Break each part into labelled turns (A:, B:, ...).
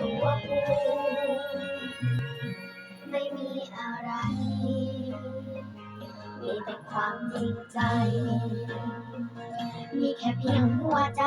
A: ตัวกูไม่มีอะไร มีแต่ความจริงใจ มีแค่เพียงหัวใจ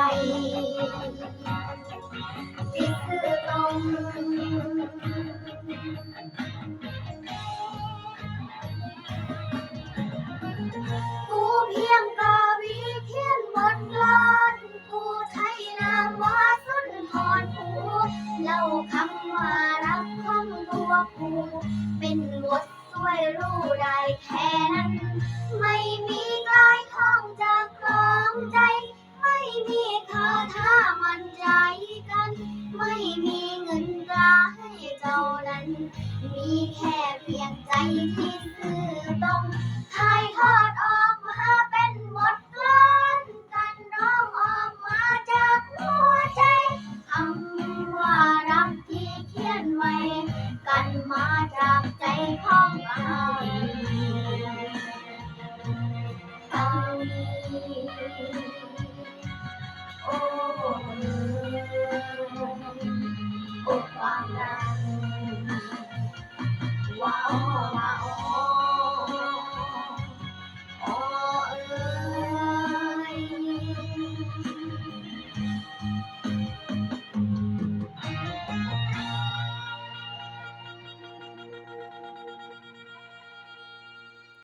A: เล่าคำว่ารักของตัวกูเป็นบทสวยรู้ได้แค่นั้น ไม่มีกลายท่องจากคลองใจ ไม่มีคาถ้ามันใจกัน ไม่มีเงินตราให้เจ้านั้น มีแค่เพียงใจที่ มาจากใจของเราเขา